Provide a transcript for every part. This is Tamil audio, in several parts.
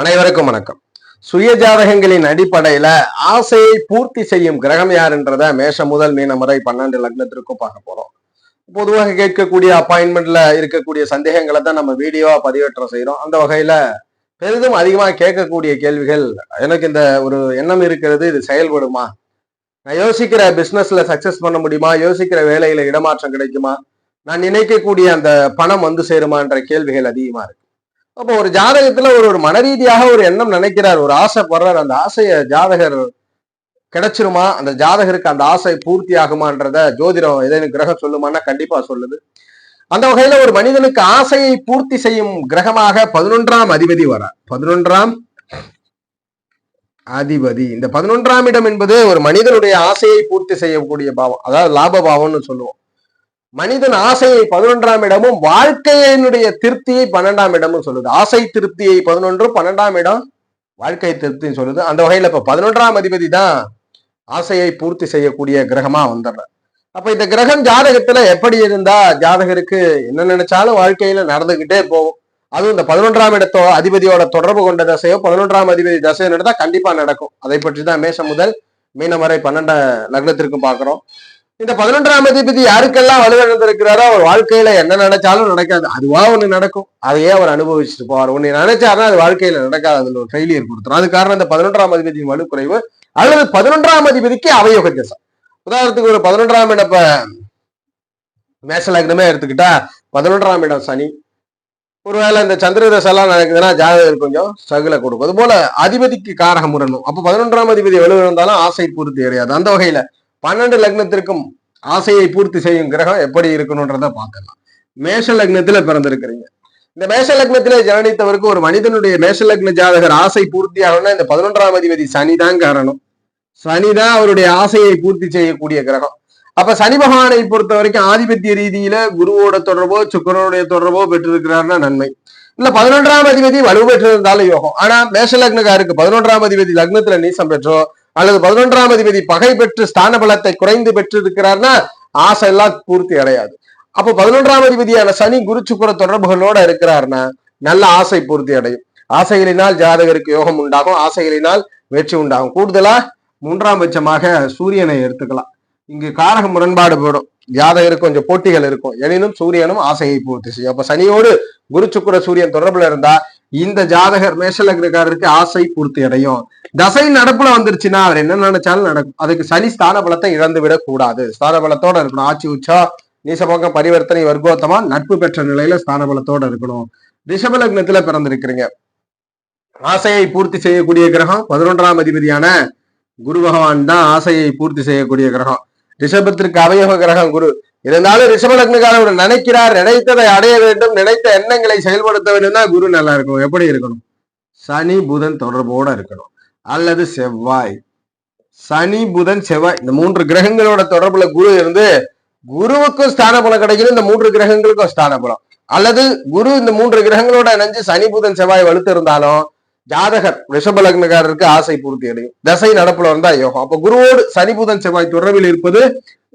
அனைவருக்கும் வணக்கம். சுய ஜாதகங்களின் அடிப்படையில ஆசையை பூர்த்தி செய்யும் கிரகம் யாருன்றத மேஷம் முதல் மீன முறை பன்னெண்டு லக்னத்திற்கும் பார்க்க போறோம். பொதுவாக கேட்கக்கூடிய அப்பாயின்மெண்ட்ல இருக்கக்கூடிய சந்தேகங்களை தான் நம்ம வீடியோவா பதிவேற்றம் செய்யறோம் அந்த வகையில பெரிதும் அதிகமாக கேட்கக்கூடிய கேள்விகள் எனக்கு இந்த ஒரு எண்ணம் இருக்கிறது இது செயல்படுமா? நான் யோசிக்கிற பிசினஸ்ல சக்சஸ் பண்ண முடியுமா? யோசிக்கிற வேலையில இடமாற்றம் கிடைக்குமா? நான் நினைக்கக்கூடிய அந்த பணம் வந்து சேருமான்ற கேள்விகள் அதிகமா இருக்கு. அப்போ ஒரு ஜாதகத்துல ஒரு ஒரு மனரீதியாக ஒரு எண்ணம் நினைக்கிறார் ஒரு ஆசைப்படுறார் அந்த ஆசைய ஜாதகர் கிடைச்சிருமா? அந்த ஜாதகருக்கு அந்த ஆசை பூர்த்தி ஆகுமான்றத ஜோதிடம் ஏதேனும் கிரகம் சொல்லுமான்னா கண்டிப்பா சொல்லுது. அந்த வகையில ஒரு மனிதனுக்கு ஆசையை பூர்த்தி செய்யும் கிரகமாக பதினொன்றாம் அதிபதி வரார் பதினொன்றாம் அதிபதி. இந்த பதினொன்றாம் இடம் என்பது ஒரு மனிதனுடைய ஆசையை பூர்த்தி செய்யக்கூடிய பாவம் அதாவது லாப பாவம்னு சொல்லுவோம். மனிதன் ஆசையை பதினொன்றாம் இடமும் வாழ்க்கையினுடைய திருப்தியை பன்னெண்டாம் இடமும் சொல்லுது. ஆசை திருப்தியை பதினொன்று பன்னெண்டாம் இடம் வாழ்க்கை திருப்தின்னு சொல்லுது. அந்த வகையில இப்ப பதினொன்றாம் அதிபதி தான் ஆசையை பூர்த்தி செய்யக்கூடிய கிரகமா வந்துடுற அப்ப இந்த கிரகம் ஜாதகத்துல எப்படி இருந்தா ஜாதகருக்கு என்ன நினைச்சாலும் வாழ்க்கையில நடந்துகிட்டே போகும். அதுவும் இந்த பதினொன்றாம் இடத்தோ அதிபதியோட தொடர்பு கொண்ட தசையோ பதினொன்றாம் அதிபதி தசையோ நடந்தா கண்டிப்பா நடக்கும். அதை பற்றி தான் மேஷம் முதல் மீனம் வரை பன்னெண்ட லக்னத்திற்கும் பார்க்கிறோம். இந்த பதினொன்றாம் அதிபதி யாருக்கெல்லாம் வலுவிழந்திருக்கிறாரோ அவர் வாழ்க்கையில என்ன நினைச்சாலும் நடக்காது. அதுவா ஒண்ணு நடக்கும். அதையே அவர் அனுபவிச்சுட்டு போவார். ஒன்னு நினைச்சாருன்னா அது வாழ்க்கையில நடக்காது. அதுல ஒரு ஃபெயிலியர் கொடுத்துரும். அது காரணம் இந்த பதினொன்றாம் அதிபதியின் வலு குறைவு அல்லது பதினொன்றாம் அதிபதிக்கு அவயோக தசை. உதாரணத்துக்கு ஒரு பதினொன்றாம் இடம் இப்ப மேஷலக்னமே எடுத்துக்கிட்டா பதினொன்றாம் இடம் சனி. ஒருவேளை இந்த சந்திர தசை எல்லாம் நடக்குதுன்னா ஜாதகர் கொஞ்சம் சகுல கொடுக்கும். அது போல அதிபதிக்கு காரகம் முரணும் அப்ப பதினொன்றாம் அதிபதி வலுவிழந்தாலும் ஆசை பொறுத்து அடையாது அந்த வகையில பன்னெண்டு லக்னத்திற்கும் ஆசையை பூர்த்தி செய்யும் கிரகம் எப்படி இருக்கணும்ன்றத பார்க்கலாம் மேஷ லக்னத்துல பிறந்திருக்கிறீங்க. இந்த மேஷ லக்னத்திலே ஜனனித்தவருக்கு ஒரு மனிதனுடைய மேஷ லக்ன ஜாதகர் ஆசை பூர்த்தி ஆகணும்னா இந்த பதினொன்றாம் அதிபதி சனிதான் காரணம். சனிதான் அவருடைய ஆசையை பூர்த்தி செய்யக்கூடிய கிரகம். அப்ப சனி பகவானை பொறுத்த வரைக்கும் ஆதிபத்திய ரீதியில குருவோட தொடர்போ சுக்கரனுடைய தொடர்போ பெற்றிருக்கிறார்னா நன்மை. இல்ல பதினொன்றாம் அதிபதி வலு பெற்றிருந்தாலும் யோகம். ஆனா மேஷ லக்னக்காருக்கு பதினொன்றாம் அதிபதி லக்னத்துல நீசம் பெற்றோ அல்லது பதினொன்றாம் அதிபதி பகை பெற்று ஸ்தான பலத்தை குறைந்து பெற்றிருக்கிறார்னா ஆசை எல்லாம் பூர்த்தி அடையாது. அப்போ பதினொன்றாம் அதிபதியான சனி குரு சுக்கர தொடர்புகளோட இருக்கிறார்னா நல்ல ஆசை பூர்த்தி அடையும். ஆசைகளினால் ஜாதகருக்கு யோகம் உண்டாகும். ஆசைகளினால் வெற்றி உண்டாகும். கூடுதலா மூன்றாம் பட்சமாக சூரியனை எடுத்துக்கலாம். இங்கு காரக முரண்பாடு போடும். ஜாதகருக்கு கொஞ்சம் போட்டிகள் இருக்கும். எனினும் சூரியனும் ஆசையை பூர்த்தி செய்யும். அப்ப சனியோடு குரு சுக்கர சூரியன் தொடர்புல இருந்தா இந்த ஜாதகர் மேஷலக்னக்காரருக்கு ஆசை பூர்த்தி அடையும். தசை நடப்புல வந்துருச்சுன்னா அவர் என்ன நினைச்சாலும் நடக்கும் அதுக்கு சனி ஸ்தான பலத்தை இழந்து விடக் கூடாது. ஸ்தான பலத்தோட இருக்கணும். ஆட்சி உச்சா நீசபோகம் பரிவர்த்தனை வர்க்கோத்தமா நட்பு பெற்ற நிலையில ஸ்தான பலத்தோட இருக்கணும். ரிஷபலக்னத்துல பிறந்திருக்கிறீங்க. ஆசையை பூர்த்தி செய்யக்கூடிய கிரகம் பதினொன்றாம் அதிபதியான குரு பகவான் தான் ஆசையை பூர்த்தி செய்யக்கூடிய கிரகம். ரிஷபத்திற்கு அவயவ கிரகம் குரு. இருந்தாலும் ரிஷபலக்னக்காரர் நினைக்கிறார் நினைத்ததை அடைய வேண்டும் நினைத்த எண்ணங்களை செயல்படுத்த வேண்டும் குரு நல்லா இருக்கும் எப்படி இருக்கணும்? சனி புதன் தொடர்போட இருக்கணும். அல்லது செவ்வாய். சனி புதன் செவ்வாய் இந்த மூன்று கிரகங்களோட தொடர்புல குரு இருந்து குருவுக்கும் ஸ்தான பலம் கிடைக்கணும் இந்த மூன்று கிரகங்களுக்கும் ஸ்தான பலம் அல்லது குரு இந்த மூன்று கிரகங்களோட இணைஞ்சு சனி புதன் செவ்வாய் வலுத்து இருந்தாலும் ஜாதகர் ரிஷபலக்னக்காரருக்கு ஆசை பூர்த்தி அடையும். தசை நடப்புல இருந்தா யோகம். அப்ப குருவோடு சனி புதன் செவ்வாய் தொடர்பில் இருப்பது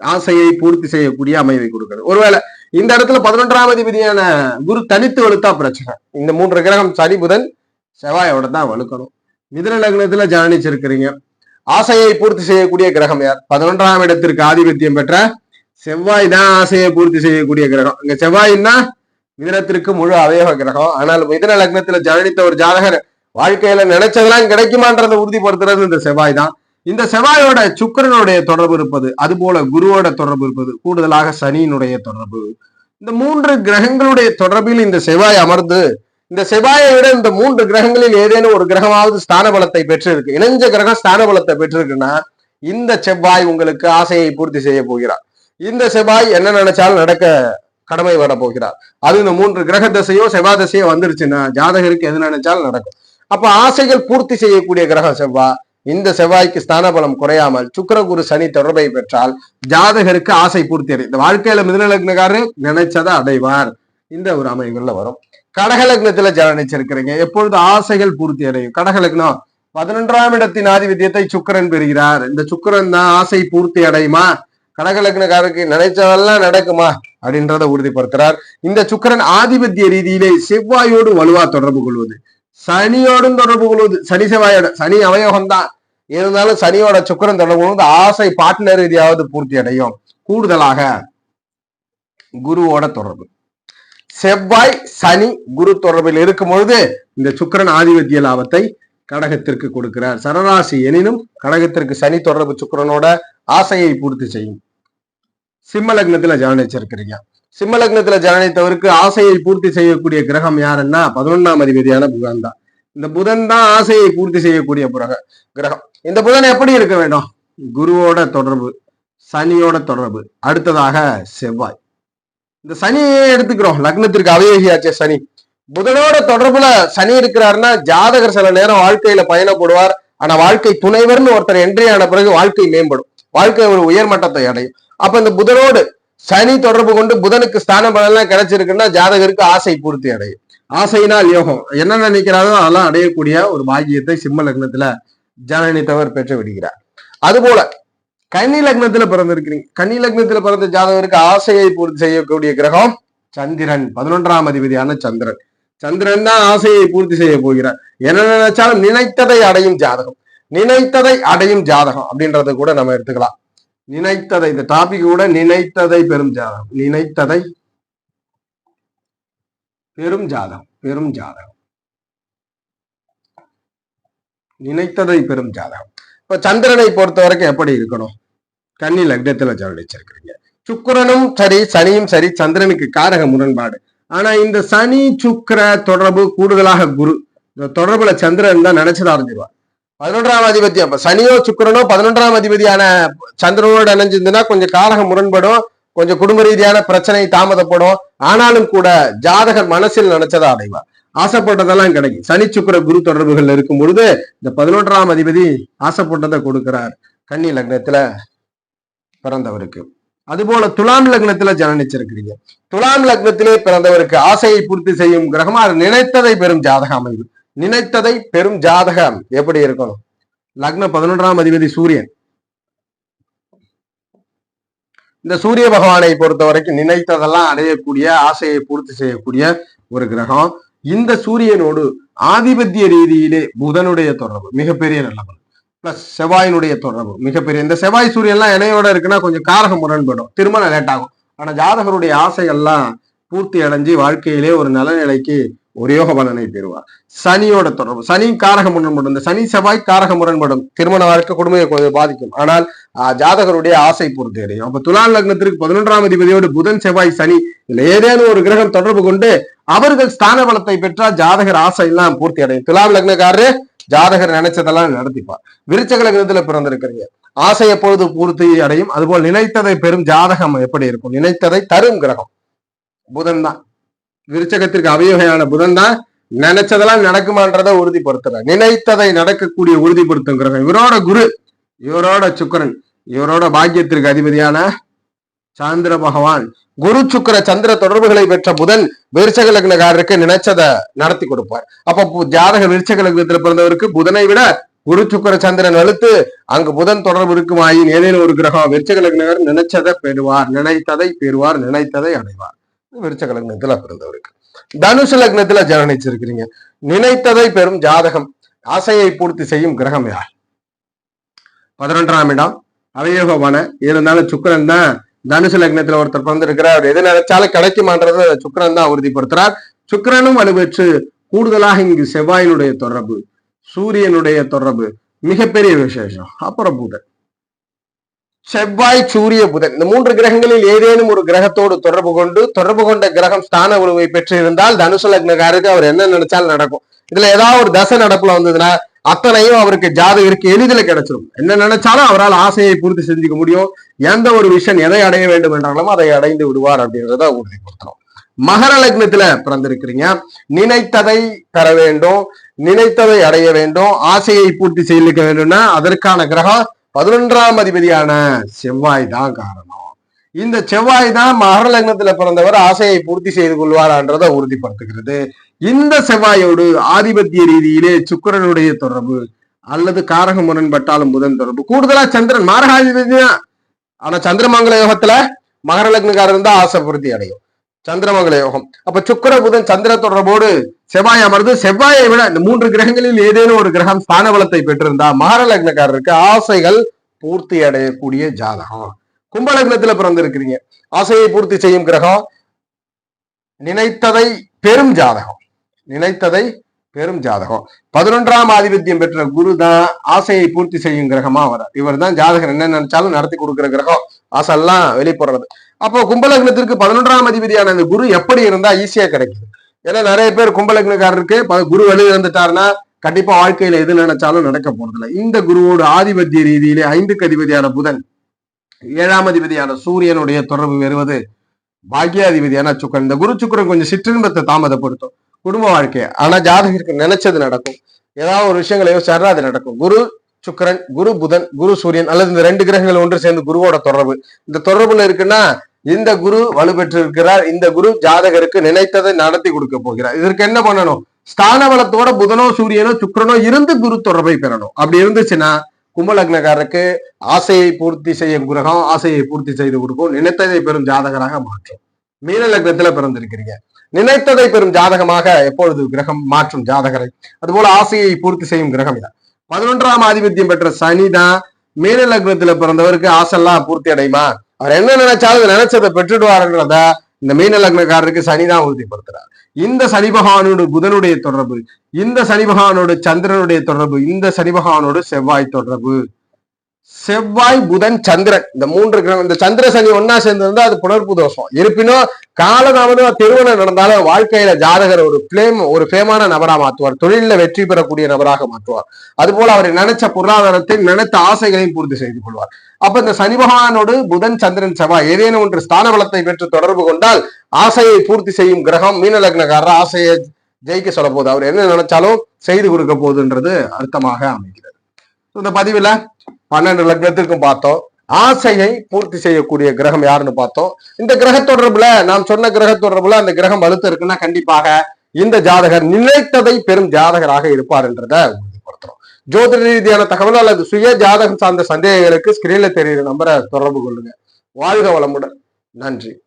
ஆசையை பூர்த்தி செய்யக்கூடிய அமைவை கொடுக்குது ஒருவேளை இந்த இடத்துல பதினொன்றாம் அதிபதியான குரு தனித்து வலுத்தா பிரச்சனை. இந்த மூன்று கிரகம் சனி புதன் செவ்வாயோட தான் வலுக்கணும். மிதுன லக்னத்துல ஜானிச்சிருக்கிறீங்க ஆசையை பூர்த்தி செய்யக்கூடிய கிரகம் யார்? பதினொன்றாம் இடத்திற்கு ஆதிபத்தியம் பெற்ற செவ்வாய் தான் ஆசையை பூர்த்தி செய்யக்கூடிய கிரகம். இங்க செவ்வாயின்னா மிதனத்திற்கு முழு அவயவ கிரகம். ஆனால் மிதன லக்னத்துல ஜனனித்த ஒரு ஜாதகர் வாழ்க்கையில நினைச்சதெல்லாம் கிடைக்குமான்றதை உறுதிப்படுத்துறது இந்த செவ்வாய் தான். இந்த செவ்வாயோட சுக்கரனுடைய தொடர்பு இருப்பது அது போல குருவோட தொடர்பு இருப்பது கூடுதலாக சனியினுடைய தொடர்பு. இந்த மூன்று கிரகங்களுடைய தொடர்பில் இந்த செவ்வாய் அமர்ந்து இந்த செவ்வாயை விட இந்த மூன்று கிரகங்களில் ஏதேனும் ஒரு கிரகமாவது ஸ்தான பலத்தை பெற்றிருக்கு இணைஞ்ச கிரகம் ஸ்தான பலத்தை பெற்றிருக்குன்னா இந்த செவ்வாய் உங்களுக்கு ஆசையை பூர்த்தி செய்ய போகிறார். இந்த செவ்வாய் என்ன நினைச்சாலும் நடக்க கடமை வர போகிறார். அது இந்த மூன்று கிரக தசையோ செவ்வாய் தசையோ வந்துருச்சுன்னா ஜாதகருக்கு எது நினைச்சாலும் நடக்கும். அப்ப ஆசைகள் பூர்த்தி செய்யக்கூடிய கிரகம் செவ்வாய் இந்த செவ்வாய்க்கு ஸ்தான பலம் குறையாமல் சுக்கரகுரு சனி தொடர்பை பெற்றால் ஜாதகருக்கு ஆசை பூர்த்தி அடை இந்த வாழ்க்கையில மிதனலக்னக்காரரு நினைச்சதை அடைவார். இந்த ஒரு அமைவுகள்ல வரும். கடகலக்னத்துல ஜனனிச்சிருக்கிறீங்க. எப்பொழுது ஆசைகள் பூர்த்தி அடையும் கடகலக்னம் பதினொன்றாம் இடத்தின் ஆதிபத்தியத்தை சுக்கரன் பெறுகிறார். இந்த சுக்கரன் தான் ஆசை பூர்த்தி அடையுமா கடகலக்னக்காரருக்கு நினைச்சதெல்லாம் நடக்குமா? அப்படின்றத உறுதிப்படுத்துறார். இந்த சுக்கரன் ஆதிபத்திய ரீதியிலே செவ்வாயோடு வலுவா தொடர்பு கொள்வது சனியோடும் தொடர்பு கொள்வது சனி செவ்வாயோட சனி அவயோகம் தான் இருந்தாலும் சனியோட சுக்கிரன் தொடர்பு வந்து ஆசை பார்ட்னர் ரீதியாவது பூர்த்தி அடையும். கூடுதலாக குருவோட தொடர்பு. செவ்வாய் சனி குரு தொடர்பில் இருக்கும் பொழுது இந்த சுக்கிரன் ஆதிபத்திய லாபத்தை கடகத்திற்கு கொடுக்கிறார். சரராசி எனினும் கடகத்திற்கு சனி தொடர்பு சுக்கிரனோட ஆசையை பூர்த்தி செய்யும். சிம்ம லக்னத்துல ஜனனிச்சிருக்கிறீங்க சிம்ம லக்னத்துல ஜனனித்தவருக்கு ஆசையை பூர்த்தி செய்யக்கூடிய கிரகம் யாருன்னா பதினொன்னாம் அதிபதியான புதன் தான். இந்த புதன் தான் ஆசையை பூர்த்தி செய்யக்கூடிய புரக கிரகம். இந்த புதன் எப்படி இருக்க வேண்டும்? குருவோட தொடர்பு சனியோட தொடர்பு. அடுத்ததாக செவ்வாய். இந்த சனியே எடுத்துக்கிறோம். லக்னத்திற்கு அவயோகியாச்சே சனி. புதனோட தொடர்புல சனி இருக்கிறாருன்னா ஜாதகர் சில நேரம் வாழ்க்கையில பயணப்படுவார். ஆனா வாழ்க்கை துணைவர்னு ஒருத்தர் என்ட்ரி ஆன பிறகு வாழ்க்கை மேம்படும். வாழ்க்கை ஒரு உயர்மட்டத்தை அடையும். அப்ப இந்த புதனோடு சனி தொடர்பு கொண்டு புதனுக்கு ஸ்தான பலன்லாம் கிடைச்சிருக்குன்னா ஜாதகருக்கு ஆசை பூர்த்தி அடையும். ஆசையினால் யோகம். என்ன நினைக்கிறாரோ அதெல்லாம் அடையக்கூடிய ஒரு பாக்கியத்தை சிம்ம லக்னத்துல ஜனனித்தவர் பெற்று விடுகிறார். அதுபோல கன்னி லக்னத்துல பிறந்திருக்கிறீங்க. கன்னி லக்னத்துல பிறந்த ஜாதகருக்கு ஆசையை பூர்த்தி செய்யக்கூடிய கிரகம் சந்திரன். பதினொன்றாம் அதிபதியான சந்திரன். சந்திரன் தான் ஆசையை பூர்த்தி செய்ய போகிறார். என்ன நினைச்சாலும் நினைத்ததை அடையும் ஜாதகம். நினைத்ததை அடையும் ஜாதகம் அப்படின்றத கூட நம்ம எடுத்துக்கலாம். நினைத்ததை இந்த டாபிக் கூட நினைத்ததை பெரும் ஜாதகம். நினைத்ததை பெரும் ஜாதகம் பெரும் ஜாதகம். நினைத்ததை பெரும் ஜாதகம். இப்ப சந்திரனை பொறுத்த வரைக்கும் எப்படி இருக்கணும்? கன்னி லக்னத்துல ஜனனிச்சிருக்கிறீங்க சுக்கரனும் சரி சனியும் சரி சந்திரனுக்கு காரக முரண்பாடு. ஆனா இந்த சனி சுக்கிர தொடர்பு கூடுதலாக குரு. இந்த தொடர்புல சந்திரன் தான் நினைச்சதா அறிஞ்சிருவார். பதினொன்றாம் அதிபதி அப்ப சனியோ சுக்கிரனோ பதினொன்றாம் அதிபதியான சந்திரனோட இணைஞ்சிருந்ததுன்னா கொஞ்சம் காரக முரண்படும். கொஞ்சம் குடும்ப ரீதியான பிரச்சனை தாமதப்படும். ஆனாலும் கூட ஜாதகர் மனசில் நினைச்சதா அடைவார். ஆசைப்பட்டதெல்லாம் கிடைக்கும். சனி சுக்கர குரு தொடர்புகள் இருக்கும் பொழுது இந்த பதினொன்றாம் அதிபதி ஆசைப்பட்டதை கொடுக்கிறார். கன்னி லக்னத்துல பிறந்தவருக்கு. அதுபோல துலாம் லக்னத்துல ஜனனிச்சிருக்கிறீங்க. துலாம் லக்னத்திலே பிறந்தவருக்கு ஆசையை பூர்த்தி செய்யும் கிரகமா நினைத்ததை பெறும் ஜாதக அமைவு. நினைத்ததை பெரும் ஜாதகம் எப்படி இருக்கணும்? லக்ன பதினொன்றாம் அதிபதி சூரியன். இந்த சூரிய பகவானை பொறுத்த வரைக்கும் நினைத்ததெல்லாம் அடையக்கூடிய ஆசையை பூர்த்தி செய்யக்கூடிய ஒரு கிரகம். இந்த சூரியனோடு ஆதிபத்திய ரீதியிலே புதனுடைய தொடர்பு மிகப்பெரிய நல்லவன் பிளஸ் செவ்வாயினுடைய தொடர்பு மிகப்பெரிய. இந்த செவ்வாய் சூரியன்லாம் இணையோட இருக்குன்னா கொஞ்சம் காரகம் முரண்படும். திருமணம் லேட் ஆகும். ஆனா ஜாதகருடைய ஆசைகள்லாம் பூர்த்தி அடைஞ்சு வாழ்க்கையிலே ஒரு நலநிலைக்கு ஒரு யோக பலனை பெறுவார். சனியோட தொடர்பு. சனி காரக முரண்படும் இந்த சனி செவ்வாய் காரக முரண்படும் திருமண வாழ்க்கை குடும்பத்தை கொஞ்சம் பாதிக்கும். ஆனால் ஜாதகருடைய ஆசை பூர்த்தி அடையும் அப்ப துலால் லக்னத்திற்கு பதினொன்றாம் அதிபதியோடு புதன் செவ்வாய் சனி இதுல ஏதேனும் ஒரு கிரகம் தொடர்பு கொண்டு அவர்கள் ஸ்தான பலத்தை பெற்றால் ஜாதகர் ஆசை எல்லாம் பூர்த்தி அடையும். துலாம் லக்னக்காரரு ஜாதகர் நினைச்சதெல்லாம் நடத்திப்பார். விருச்சக லக்னத்துல பிறந்திருக்கிறீங்க. ஆசை எப்பொழுது பூர்த்தி அடையும். அதுபோல் நினைத்ததை பெறும் ஜாதகம் எப்படி இருக்கும்? நினைத்ததை தரும் கிரகம். புதன் தான். விருச்சகத்திற்கு அவயோகையான புதன் தான் நினைச்சதெல்லாம் நடக்குமான்றதை உறுதிப்படுத்துறார். நினைத்ததை நடக்கக்கூடிய உறுதிப்படுத்தும் கிரகம் இவரோட குரு இவரோட சுக்கிரன் இவரோட பாக்கியத்திற்கு அதிபதியான சந்திர பகவான். குரு சுக்கிர சந்திர தொடர்புகளை பெற்ற புதன் விருச்சக லக்னக்காரருக்கு நினைச்சதை நடத்தி கொடுப்பார். அப்ப பு- ஜாதக விருச்சக லக்னத்துல பிறந்தவருக்கு புதனை விட குரு சுக்கிர சந்திரன் வலுத்து அங்கு புதன் தொடர்பு இருக்குமாயின் ஏதேனும் ஒரு கிரகம் விருச்சக லக்னக்காரர் நினைச்சதை பெறுவார் நினைத்ததை பெறுவார் நினைத்ததை அடைவார். விருச்சக லக்னத்துல பிறந்தவருக்கு. தனுசு லக்னத்துல ஜனனிச்சிருக்கிறீங்க. நினைத்ததை பெறும் ஜாதகம். ஆசையை பூர்த்தி செய்யும் கிரகம் யார்? பதினொன்றாம் இடம் அவயோகமான இருந்தாலும் சுக்கரன் தான் தனுசு லக்னத்துல ஒருத்தர் பிறந்திருக்கிறார். எது நினைச்சாலும் கிடைக்குமான்றதை சுக்கரன் தான் உறுதிப்படுத்துறார். சுக்கிரனும் அனுபவிச்சு கூடுதலாக இங்கு செவ்வாயினுடைய தொடர்பு சூரியனுடைய தொடர்பு மிகப்பெரிய விசேஷம். அப்புறம் புதன். செவ்வாய் சூரிய புதன். இந்த மூன்று கிரகங்களில் ஏதேனும் ஒரு கிரகத்தோடு தொடர்பு கொண்டு தொடர்பு கொண்ட கிரகம் ஸ்தான உணவை பெற்றிருந்தால் தனுசு லக்னக்காரருக்கு அவர் என்ன நினைச்சாலும் நடக்கும். இதுல ஏதாவது ஒரு தசை நடப்புல வந்ததுன்னா அத்தனையும் அவருக்கு ஜாதகருக்கு எளிதில் கிடைச்சிடும் என்ன நினைச்சாலும் அவரால் ஆசையை பூர்த்தி செஞ்சுக்க முடியும். எந்த ஒரு விஷயம் எதை அடைய வேண்டும் என்றாலும் அதை அடைந்து விடுவார் அப்படின்றத உறுதிப்படுத்தணும் மகர லக்னத்துல பிறந்திருக்கிறீங்க. நினைத்ததை பெற வேண்டும். நினைத்ததை அடைய வேண்டும். ஆசையை பூர்த்தி செய்திருக்க வேண்டும்னா அதற்கான கிரகம் பதினொன்றாம் அதிபதியான செவ்வாய் தான் காரணம். இந்த செவ்வாய் தான் மகர லக்னத்துல பிறந்தவர் ஆசையை பூர்த்தி செய்து கொள்வாரான்றதை உறுதிப்படுத்துகிறது. இந்த செவ்வாயோடு ஆதிபத்திய ரீதியிலே சுக்கிரனுடைய தொடர்பு அல்லது காரக முரண்பட்டாலும் புதன் தொடர்பு. கூடுதலா சந்திரன் மாரகாதிபதி தான் ஆனா சந்திரமங்கல யோகத்துல மகர லக்னக்காரர் தான் ஆசை பூர்த்தி அடையும். சந்திரமங்கல யோகம். அப்ப சுக்கர புதன் சந்திர தொடர்போடு செவ்வாய் அமர்ந்து செவ்வாயை விட இந்த மூன்று கிரகங்களில் ஏதேனும் ஒரு கிரகம் ஸ்தான பலத்தை பெற்றிருந்தா மகர லக்னக்காரருக்கு ஆசைகள் பூர்த்தி அடையக்கூடிய ஜாதகம். கும்ப லக்னத்துல பிறந்திருக்கிறீங்க. ஆசையை பூர்த்தி செய்யும் கிரகம் நினைத்ததை பெரும் ஜாதகம். நினைத்ததை பெரும் ஜாதகம். பதினொன்றாம் ஆதிபத்தியம் பெற்ற குரு தான் ஆசையை பூர்த்தி செய்யும் கிரகமா வர இவர் தான் ஜாதகர். என்ன நினைச்சாலும் நடத்தி கொடுக்கிற கிரகம். ஆசையெல்லாம் வெளிப்படுறது. அப்போ கும்பலக்னத்திற்கு பதினொன்றாம் அதிபதியான அந்த குரு எப்படி இருந்தா ஈஸியா கிடைக்குது. ஏன்னா நிறைய பேர் கும்பலக்னக்காரருக்கு குரு வெளியே இருந்துட்டாருன்னா கண்டிப்பா வாழ்க்கையில எது நினைச்சாலும் நடக்க போறதில்ல. இந்த குருவோட ஆதிபத்திய ரீதியிலே ஐந்துக்கு அதிபதியான புதன் ஏழாம் அதிபதியான சூரியனுடைய தொடர்பு வருவது பாக்கியாதிபதியான சுக்கரன். இந்த குரு சுக்கரன் கொஞ்சம் சிற்றின்பத்தை தாமதப்படுத்தும். குடும்ப வாழ்க்கையை ஆனா ஜாதகருக்கு நினைச்சது நடக்கும். ஏதாவது ஒரு விஷயங்களை யோசிச்சாருன்னா அது நடக்கும். குரு சுக்கிரன் குரு புதன் குரு சூரியன் அல்லது இந்த ரெண்டு கிரகங்கள் ஒன்று சேர்ந்து குருவோட தொடர்பு. இந்த தொடர்புல இருக்குன்னா இந்த குரு வலுப்பெற்று இருக்கிறார் இந்த குரு ஜாதகருக்கு நினைத்ததை நடத்தி கொடுக்க போகிறார். இதற்கு என்ன பண்ணணும்? ஸ்தான பலத்தோட புதனோ சூரியனோ சுக்கிரனோ இருந்து குரு தொடர்பை பெறணும். அப்படி இருந்துச்சுன்னா கும்பலக்னக்காரருக்கு ஆசையை பூர்த்தி செய்யும் கிரகம் ஆசையை பூர்த்தி செய்து கொடுக்கும். நினைத்ததை பெறும் ஜாதகராக மாற்றும். மீன லக்னத்துல பிறந்திருக்கிறீங்க. நினைத்ததை பெறும் ஜாதகமாக எப்பொழுது கிரகம் மாற்றும் ஜாதகரை? அதுபோல ஆசையை பூர்த்தி செய்யும் கிரகம் இதான். பதினொன்றாம் ஆதிபத்தியம் பெற்ற சனிதான் மீன லக்னத்துல பிறந்தவருக்கு ஆசைலாம் பூர்த்தி அடையுமா? அவர் என்ன நினைச்சாலும் அது நினைச்சதை பெற்றுடுவாருன்றத இந்த மீன லக்னக்காரருக்கு சனிதான் உறுதிப்படுத்துறார். இந்த சனி பகவானோடு புதனுடைய தொடர்பு இந்த சனி பகவானோடு சந்திரனுடைய தொடர்பு இந்த சனி பகவானோடு செவ்வாய் தொடர்பு. செவ்வாய் புதன் சந்திரன். இந்த மூன்று கிரகம் இந்த சந்திர சனி ஒன்னா சேர்ந்திருந்தா அது புனர்பு தோஷம். இருப்பினும் காலதாமதமா திருமணம் நடந்தாலும் வாழ்க்கையில ஜாதகர் ஒரு பிளேம் ஒரு ஃபேமான நபரா மாற்றுவார். தொழில வெற்றி பெறக்கூடிய நபராக மாற்றுவார். அதுபோல அவர் நினைச்ச பொருளாதாரத்தை நினைத்த ஆசைகளையும் பூர்த்தி செய்து கொள்வார். அப்ப இந்த சனி பகவானோடு புதன் சந்திரன் செவ்வாய் ஏதேனும் ஒன்று ஸ்தான பலத்தை பெற்று தொடர்பு கொண்டால் ஆசையை பூர்த்தி செய்யும் கிரகம் மீன லக்னக்காரர். ஆசையை ஜெயிக்க சொல்ல போகுது. அவர் என்ன நினைச்சாலும் செய்து கொடுக்க போகுதுன்றது அர்த்தமாக அமைகிறது. இந்த பதிவுல பன்னெண்டு லக்னத்திற்கும் பார்த்தோம். ஆசையை பூர்த்தி செய்யக்கூடிய கிரகம் யாருன்னு பார்த்தோம். இந்த கிரக தொடர்புல நாம் சொன்ன கிரக தொடர்புல அந்த கிரகம் வலுத்து இருக்குன்னா கண்டிப்பாக இந்த ஜாதகர் நிலைத்ததை பெரும் ஜாதகராக இருப்பார் என்றத உறுதிப்படுத்துறோம். ஜோதிட ரீதியான தகவல் அல்லது சுய ஜாதகம் சார்ந்த சந்தேகங்களுக்கு ஸ்கிரீன்ல தெரியுற நம்பரை தொடர்பு கொள்ளுங்க. வாழ்க வளமுடன். நன்றி.